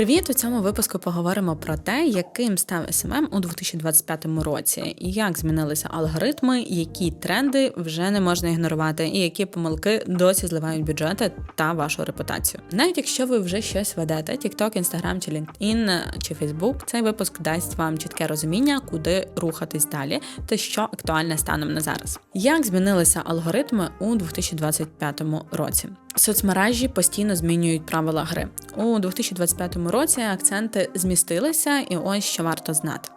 Привіт! У цьому випуску поговоримо про те, яким став SMM у 2025 році, і як змінилися алгоритми, які тренди вже не можна ігнорувати, і які помилки досі зливають бюджети та вашу репутацію. Навіть якщо ви вже щось ведете, TikTok, Instagram чи LinkedIn чи Facebook, цей випуск дасть вам чітке розуміння, куди рухатись далі, та що актуальне станом на зараз. Як змінилися алгоритми у 2025 році? Соцмережі постійно змінюють правила гри у 2025 році. Акценти змістилися, і ось що варто знати.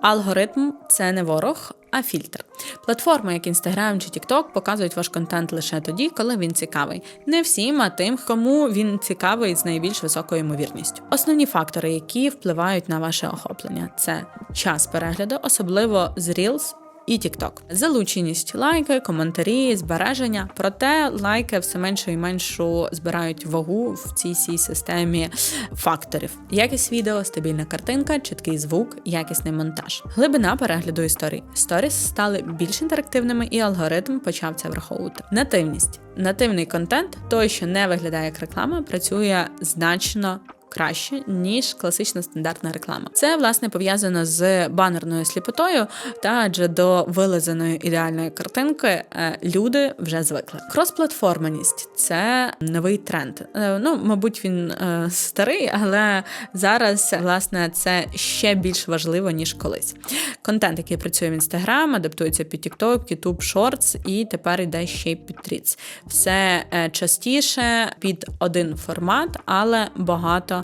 Алгоритм це не ворог, а фільтр. Платформи, як Instagram чи TikTok, показують ваш контент лише тоді, коли він цікавий. Не всім, а тим, кому він цікавий з найбільш високою ймовірністю. Основні фактори, які впливають на ваше охоплення, це час перегляду, особливо з Reels і TikTok. Залученість, лайки, коментарі, збереження. Проте лайки все меншу і меншу збирають вагу в цій всій системі факторів: якість відео, стабільна картинка, чіткий звук, якісний монтаж, глибина перегляду історій. Сторіс стали більш інтерактивними, і алгоритм почав це враховувати. Нативність. Нативний контент, той, що не виглядає як реклама, працює значно краще ніж класична стандартна реклама. Це власне пов'язано з банерною сліпотою, та адже до вилизаної ідеальної картинки е, люди вже звикли. Кросплатформеність це новий тренд. Е, ну, мабуть, він е, старий, але зараз власне це ще більш важливо ніж колись. Контент, який працює в Instagram, адаптується під TikTok, YouTube Shorts і тепер йде ще й під Threads. Все частіше під один формат, але багато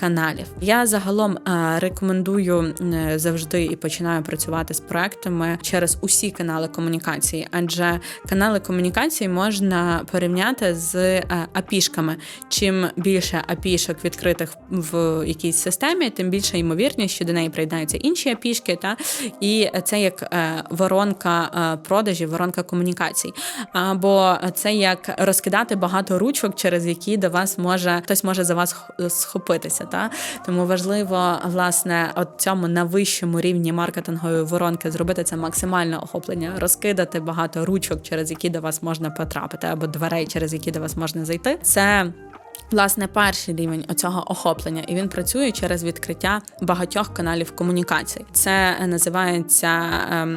каналів. Я загалом е, рекомендую е, завжди і починаю працювати з проектами через усі канали комунікації, адже канали комунікації можна порівняти з е, апішками. Чим більше апішок відкритих в якійсь системі, тим більша ймовірність, що до неї приєднаються інші апішки, та і це як воронка продажів, воронка комунікацій. Або це як розкидати багато ручок, через які до вас може хтось може за вас схопитися. Та тому важливо власне от цьому на вищому рівні маркетингової воронки зробити це максимальне охоплення, розкидати багато ручок, через які до вас можна потрапити, або дверей, через які до вас можна зайти. Це Власне, перший рівень оцього охоплення, і він працює через відкриття багатьох каналів комунікації. Це називається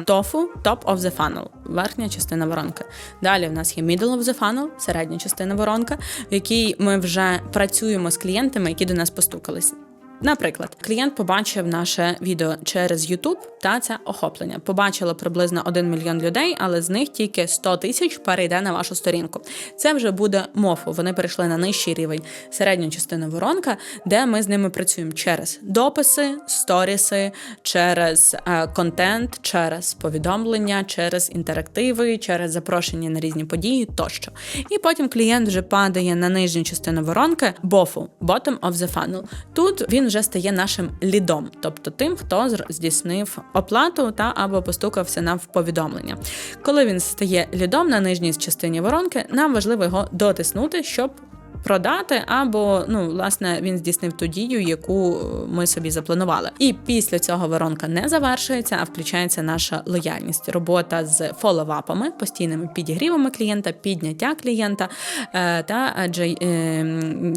TOFU – Top of the Funnel, верхня частина воронки. Далі в нас є Middle of the Funnel, середня частина воронка, в якій ми вже працюємо з клієнтами, які до нас постукались. Наприклад, клієнт побачив наше відео через YouTube, та це охоплення. Побачило приблизно 1 мільйон людей, але з них тільки 100 тисяч перейде на вашу сторінку. Це вже буде мофу. Вони перейшли на нижчий рівень, середню частину воронка, де ми з ними працюємо через дописи, сторіси, через е, контент, через повідомлення, через інтерактиви, через запрошення на різні події тощо. І потім клієнт вже падає на нижню частину воронки, бофу, bottom of the funnel. Тут він вже стає нашим лідом, тобто тим, хто здійснив оплату та або постукався нам в повідомлення. Коли він стає лідом на нижній частині воронки, нам важливо його дотиснути, щоб продати, або ну власне він здійснив ту дію, яку ми собі запланували. І після цього воронка не завершується, а включається наша лояльність, робота з фолловапами, постійними підігрівами клієнта, підняття клієнта. Е, та адже е,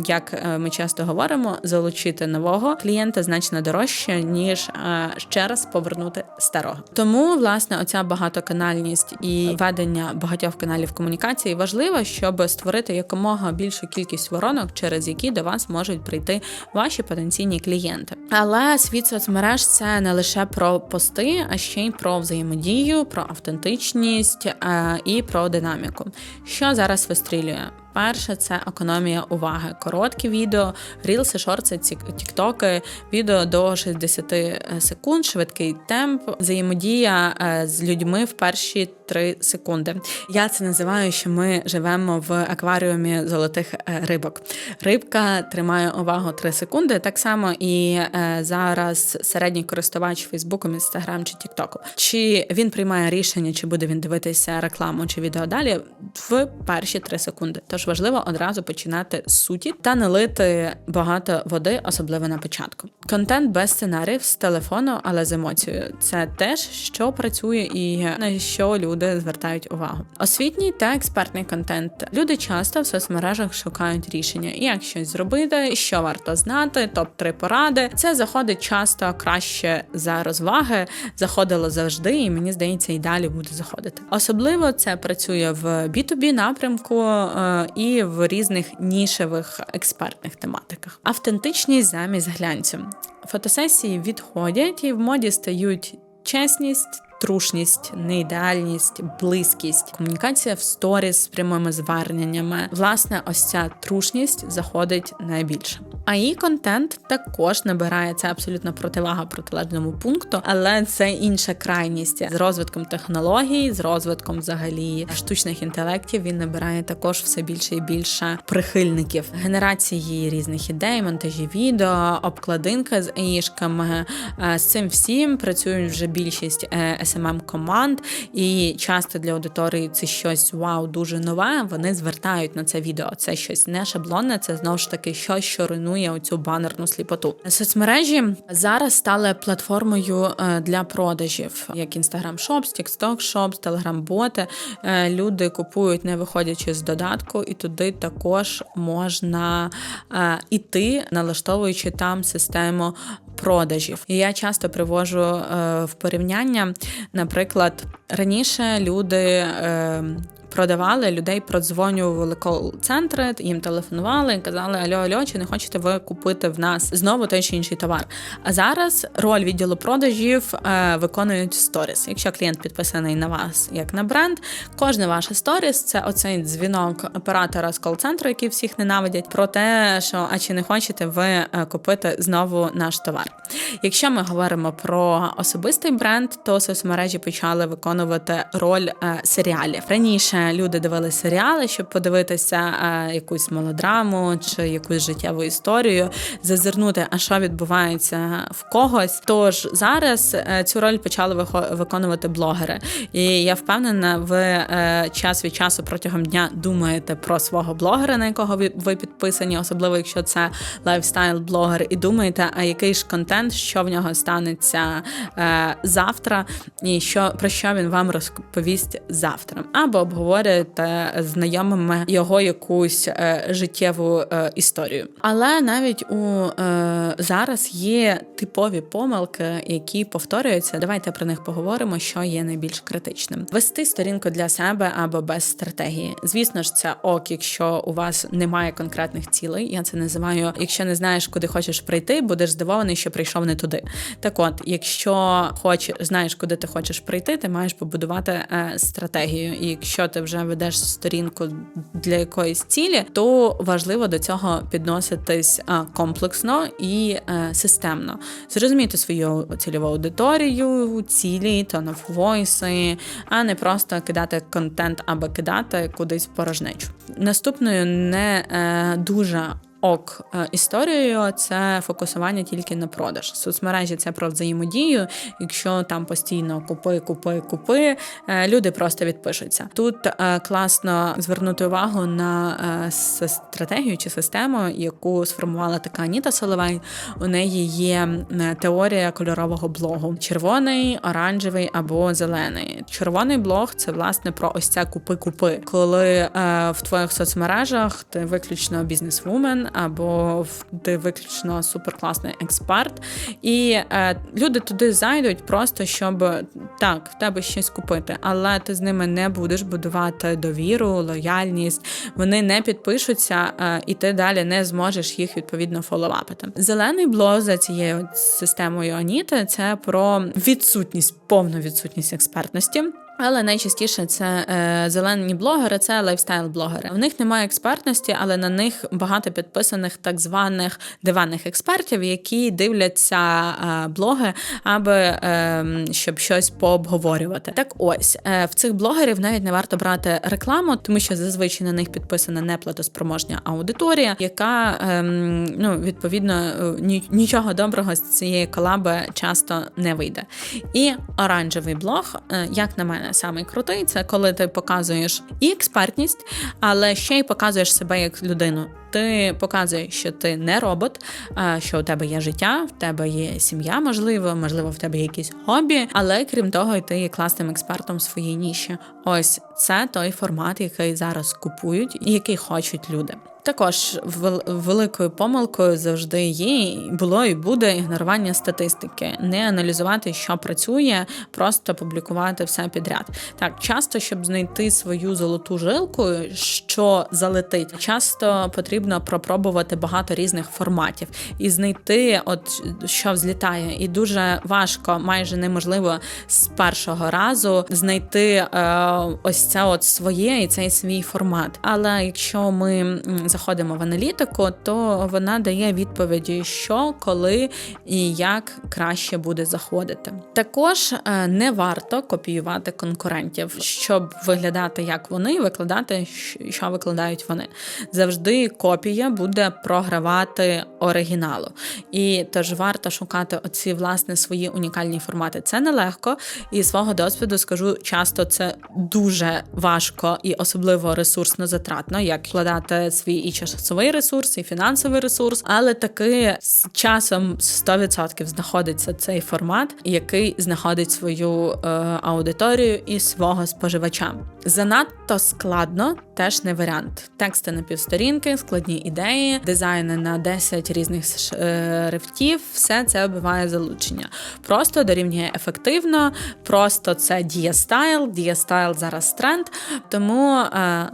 як е, ми часто говоримо, залучити нового клієнта значно дорожче ніж ще раз повернути старого. Тому власне оця багатоканальність і ведення багатьох каналів комунікації важливо, щоб створити якомога більшу кількість кількість воронок, через які до вас можуть прийти ваші потенційні клієнти. Але світ соцмереж це не лише про пости, а ще й про взаємодію, про автентичність е, і про динаміку. Що зараз вистрілює? Перше це економія уваги. Короткі відео, рілси, шорти, тіктоки, відео до 60 е, секунд, швидкий темп, взаємодія е, з людьми в перші 3 секунди. Я це називаю, що ми живемо в акваріумі золотих е, рибок. Рибка тримає увагу 3 секунди. Так само і зараз середній користувач Фейсбуком, Інстаграм чи Тіктоку. Чи він приймає рішення, чи буде він дивитися рекламу чи відео далі в перші 3 секунди. Тож важливо одразу починати з суті та не лити багато води, особливо на початку. Контент без сценаріїв з телефону, але з емоцією. Це теж що працює і на що люди люди звертають увагу. Освітній та експертний контент. Люди часто в соцмережах шукають рішення, як щось зробити, що варто знати, топ 3 поради. Це заходить часто краще за розваги, заходило завжди, і мені здається, і далі буде заходити. Особливо це працює в B2B напрямку е, і в різних нішевих експертних тематиках. Автентичність замість глянцю. Фотосесії відходять і в моді стають чесність. Трушність, неідеальність, близькість, комунікація в сторіс з прямими зверненнями. Власне, ось ця трушність заходить найбільше. А її контент також набирає це абсолютно противага протилежному пункту, але це інша крайність з розвитком технологій, з розвитком взагалі штучних інтелектів. Він набирає також все більше і більше прихильників генерації різних ідей, монтажі відео, обкладинка з аїшками. З цим всім працюють вже більшість smm команд, і часто для аудиторії це щось вау, дуже нове. Вони звертають на це відео. Це щось не шаблонне, це знову ж таки щось, що руйнує оцю банерну сліпоту. Соцмережі зараз стали платформою е, для продажів, як Instagram Shops, TikTok Shops, Telegram боти. Е, люди купують, не виходячи з додатку, і туди також можна е, іти, налаштовуючи там систему. Продажів і я часто привожу е, в порівняння. Наприклад, раніше люди е, продавали, людей продзвонювали кол-центри, їм телефонували і казали: Альо, альо, чи не хочете ви купити в нас знову той чи інший товар? А зараз роль відділу продажів е, виконують сторіс. Якщо клієнт підписаний на вас як на бренд, кожне ваше сторіс це оцей дзвінок оператора з кол-центру, який всіх ненавидять, про те, що а чи не хочете ви е, купити знову наш товар. Якщо ми говоримо про особистий бренд, то соцмережі почали виконувати роль е, серіалів раніше люди дивилися серіали, щоб подивитися якусь мелодраму чи якусь життєву історію, зазирнути, а що відбувається в когось. Тож зараз е, цю роль почали виконувати блогери, і я впевнена, ви е, час від часу протягом дня думаєте про свого блогера, на якого ви підписані, особливо якщо це лайфстайл-блогер, і думаєте, а який ж контент, що в нього станеться е, завтра, і що про що він вам розповість завтра, або обговорюєте обговорюєте знайомими його якусь е, життєву е, історію. Але навіть у е, зараз є типові помилки, які повторюються. Давайте про них поговоримо, що є найбільш критичним. Вести сторінку для себе або без стратегії. Звісно ж, це ок, якщо у вас немає конкретних цілей. Я це називаю. Якщо не знаєш, куди хочеш прийти, будеш здивований, що прийшов не туди. Так, от, якщо хочеш, знаєш, куди ти хочеш прийти, ти маєш побудувати стратегію. І якщо ти вже ведеш сторінку для якоїсь цілі, то важливо до цього підноситись комплексно і е, системно. Зрозуміти свою цільову аудиторію, цілі, tone of voice, а не просто кидати контент або кидати кудись порожнечу. Наступною не е, дуже ок е, історією це фокусування тільки на продаж. Соцмережі це про взаємодію. Якщо там постійно купи, купи, купи, е, люди просто відпишуться. Тут е, класно звернути увагу на стратегію чи систему, яку сформувала така Аніта Соловей. У неї є теорія кольорового блогу: червоний, оранжевий або зелений. Червоний блог це власне про ось це купи-купи, коли в твоїх соцмережах ти виключно бізнес-вумен, або ти виключно суперкласний експерт, і е, люди туди зайдуть просто щоб так в тебе щось купити, але ти з ними не будеш будувати довіру, лояльність. Вони не підпишуться, е, і ти далі не зможеш їх відповідно фоловапити. Зелений блог за цією системою Аніти це про відсутність, повну відсутність експертності. Але найчастіше це е, зелені блогери, це лайфстайл-блогери. В них немає експертності, але на них багато підписаних так званих диванних експертів, які дивляться е, блоги, аби е, щоб щось пообговорювати. Так ось е, в цих блогерів навіть не варто брати рекламу, тому що зазвичай на них підписана неплатоспроможня аудиторія, яка е, ну відповідно е, нічого доброго з цієї колаби часто не вийде. І оранжевий блог, е, як на мене самий крутий, це коли ти показуєш і експертність, але ще й показуєш себе як людину. Ти показуєш, що ти не робот, що у тебе є життя, в тебе є сім'я, можливо, можливо, в тебе є якісь хобі, але крім того, ти є класним експертом в своїй ніші. Ось це той формат, який зараз купують і який хочуть люди. Також великою помилкою завжди є було і буде ігнорування статистики, не аналізувати, що працює, просто публікувати все підряд. Так часто, щоб знайти свою золоту жилку, що залетить, часто потрібно пропробувати багато різних форматів і знайти, от що взлітає, і дуже важко, майже неможливо з першого разу знайти е, ось це от своє і цей свій формат. Але якщо ми заходимо в аналітику, то вона дає відповіді, що, коли і як краще буде заходити. Також е, не варто копіювати конкурентів, щоб виглядати як вони, викладати, що викладають вони. Завжди копія буде програвати оригіналу. І тож варто шукати оці власне свої унікальні формати. Це нелегко, і свого досвіду скажу, часто це дуже важко і особливо ресурсно затратно, як вкладати свій і часовий ресурс, і фінансовий ресурс, але таки з часом 100% знаходиться цей формат, який знаходить свою е, аудиторію і свого споживача. Занадто складно теж не варіант. Тексти на півсторінки, складні ідеї, дизайни на 10 різних шрифтів, все це буває залучення. Просто дорівнює ефективно, просто це дієстайл, дієстайл зараз тренд. Тому. Е,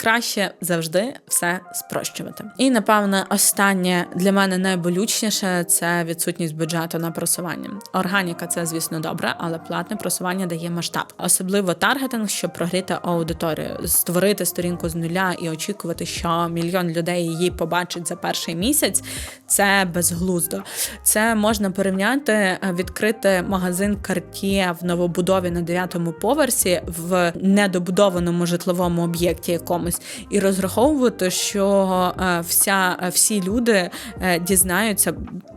краще завжди все спрощувати. І напевне, останнє для мене найболючніше це відсутність бюджету на просування. Органіка це, звісно, добре, але платне просування дає масштаб, особливо таргетинг, щоб прогріти аудиторію, створити сторінку з нуля і очікувати, що мільйон людей її побачить за перший місяць. Це безглуздо. Це можна порівняти, е, відкрити магазин Cartier в новобудові на дев'ятому поверсі в недобудованому житловому об'єкті якомусь і розраховувати, що е, вся е, всі люди дізнаються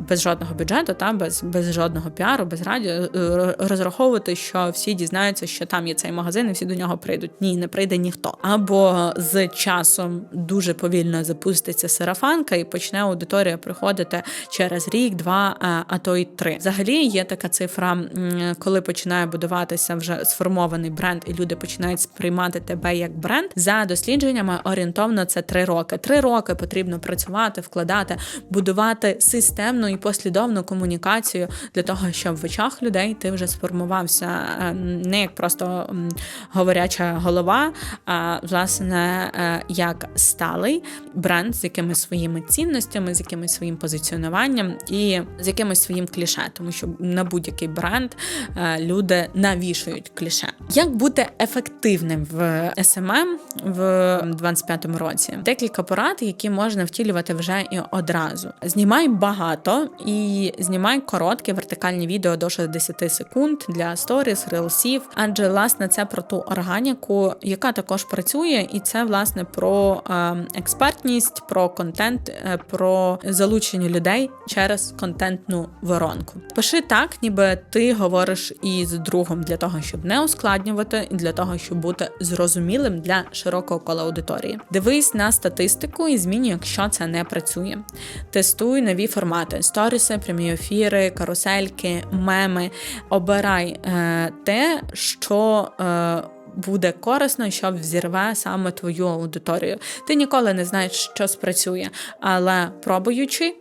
без жодного бюджету, та без без жодного піару, без радіо, розраховувати, що всі дізнаються, що там є цей магазин, і всі до нього прийдуть. Ні, не прийде ніхто. Або з часом дуже повільно запуститься сарафанка, і почне аудиторія приходити через рік, два, а то й три. Взагалі є така цифра, коли починає будуватися вже сформований бренд, і люди починають сприймати тебе як бренд за дослідженнями орієнтовно це три роки. Три роки потрібно працювати, вкладати, будувати системну і послідовну комунікацію для того, щоб в очах людей ти вже сформувався е, не як просто говоряча голова, а власне е, як сталий бренд з якимись своїми цінностями, з якимось своїм позиціонуванням і з якимось своїм кліше, тому що на будь-який бренд е, люди навішують кліше. Як бути ефективним в SMM в 25-му році. Декілька порад, які можна втілювати вже і одразу. Знімай багато і знімай короткі вертикальні відео до 60 секунд для сторіс, рилсів, адже власне це про ту органіку, яка також працює, і це власне про е, експертність, про контент, е, про залучення людей через контентну воронку. Пиши так, ніби ти говориш із другом для того, щоб не ускладнювати, і для того, щоб бути зрозумілим для широкого кола аудиторії. Дивись на статистику і змінюй, якщо це не працює. Тестуй нові формати: сторіси, прямі ефіри, карусельки, меми. Обирай е, те, що. Е, Буде корисно, щоб взірве саме твою аудиторію. Ти ніколи не знаєш, що спрацює, але пробуючи,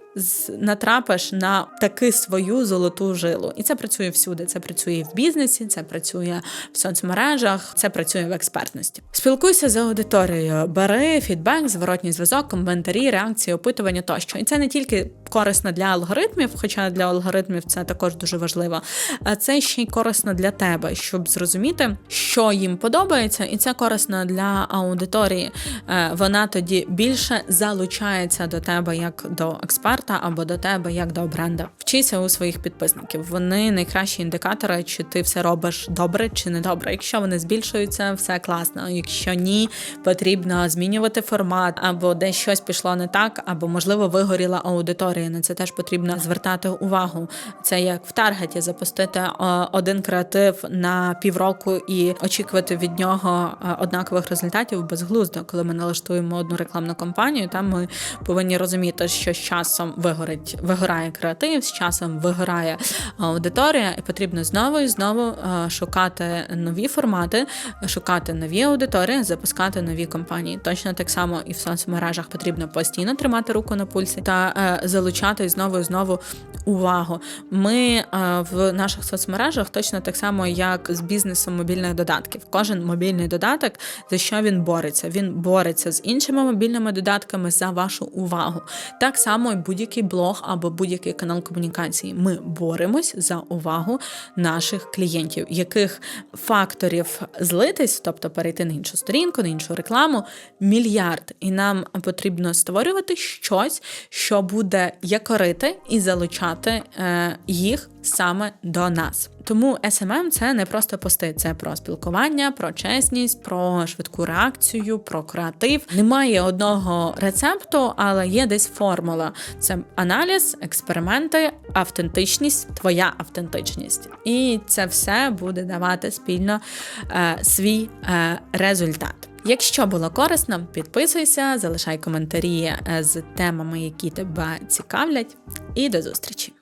натрапиш на таки свою золоту жилу. І це працює всюди. Це працює в бізнесі, це працює в соцмережах, це працює в експертності. Спілкуйся з аудиторією, бери фідбек, зворотній зв'язок, коментарі, реакції, опитування тощо. І це не тільки корисно для алгоритмів, хоча для алгоритмів це також дуже важливо. А це ще й корисно для тебе, щоб зрозуміти, що їм подобається, і це корисно для аудиторії. Е, вона тоді більше залучається до тебе як до експерта експерта або до тебе як до бренда. Вчися у своїх підписників. Вони найкращі індикатори, чи ти все робиш добре чи не добре. Якщо вони збільшуються, все класно. Якщо ні, потрібно змінювати формат, або десь щось пішло не так, або можливо вигоріла аудиторія. На це теж потрібно звертати увагу. Це як в таргеті запустити е, один креатив на півроку і очікувати від нього е, однакових результатів безглуздо. Коли ми налаштуємо одну рекламну кампанію, там ми повинні розуміти, що з часом вигорить, вигорає креатив, з часом вигорає аудиторія, і потрібно знову і знову е, шукати нові формати, шукати нові аудиторії, запускати нові компанії. Точно так само і в соцмережах потрібно постійно тримати руку на пульсі та е, залучати знову і знову увагу. Ми е, в наших соцмережах точно так само, як з бізнесом мобільних додатків. Кожен мобільний додаток за що він бореться? Він бореться з іншими мобільними додатками за вашу увагу. Так само і будь-який блог або будь-який канал комунікації. Ми боремось за увагу наших клієнтів, яких факторів злитись, тобто перейти на іншу сторінку, на іншу рекламу, мільярд. І нам потрібно створювати щось, що буде якорити і залучати е, їх саме до нас. Тому SMM – це не просто пости, це про спілкування, про чесність, про швидку реакцію, про креатив. Немає одного рецепту, але є десь формула: це аналіз, експерименти, автентичність, твоя автентичність. І це все буде давати спільно е, свій е, результат. Якщо було корисно, підписуйся, залишай коментарі е, з темами, які тебе цікавлять, і до зустрічі!